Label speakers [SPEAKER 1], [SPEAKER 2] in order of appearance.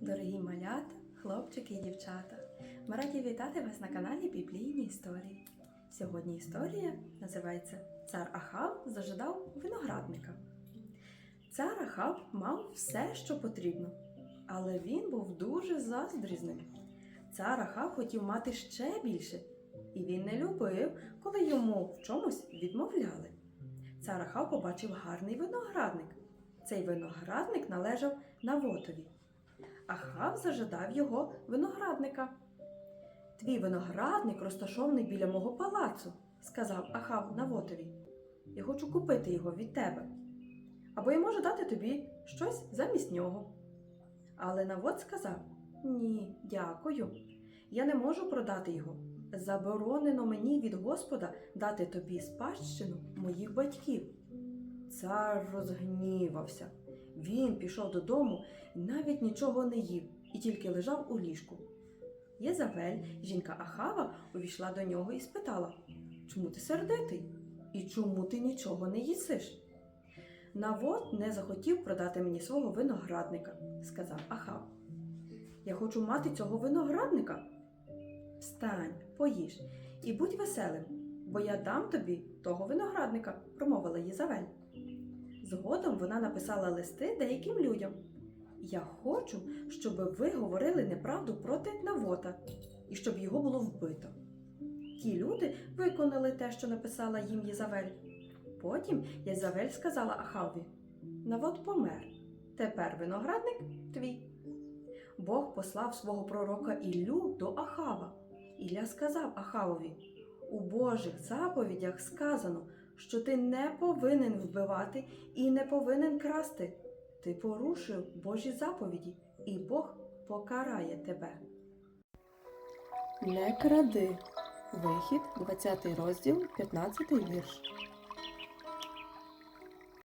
[SPEAKER 1] Дорогі малята, хлопчики і дівчата, ми раді вітати вас на каналі Біблійні історії. Сьогодні історія називається Цар Ахав зажидав виноградника. Цар Ахав мав все, що потрібно, але він був дуже заздрізним. Цар Ахав хотів мати ще більше, і він не любив, коли йому в чомусь відмовляли. Цар Ахав побачив гарний виноградник. Цей виноградник належав Навотові. Ахав зажадав його виноградника. Твій виноградник розташований біля мого палацу, сказав Ахав Навотові. Я хочу купити його від тебе. Або я можу дати тобі щось замість нього. Але Навот сказав: Ні, дякую. Я не можу продати його. Заборонено мені від Господа дати тобі спадщину моїх батьків. Цар розгнівався. Він пішов додому і навіть нічого не їв, і тільки лежав у ліжку. Єзавель, жінка Ахава, увійшла до нього і спитала: Чому ти сердитий? І чому ти нічого не їсиш? Навод не захотів продати мені свого виноградника, сказав Ахав. Я хочу мати цього виноградника. Встань, поїж і будь веселим, бо я дам тобі того виноградника, промовила Єзавель. Згодом вона написала листи деяким людям. Я хочу, щоб ви говорили неправду проти Навота і щоб його було вбито. Ті люди виконали те, що написала їм Єзавель. Потім Єзавель сказала Ахаві: Навот помер. Тепер виноградник твій. Бог послав свого пророка Іллю до Ахава. Ілля сказав Ахавові: У Божих заповідях сказано, що ти не повинен вбивати і не повинен красти. Ти порушив Божі заповіді, і Бог покарає тебе. Не кради. Вихід, 20 розділ, 15 вірш.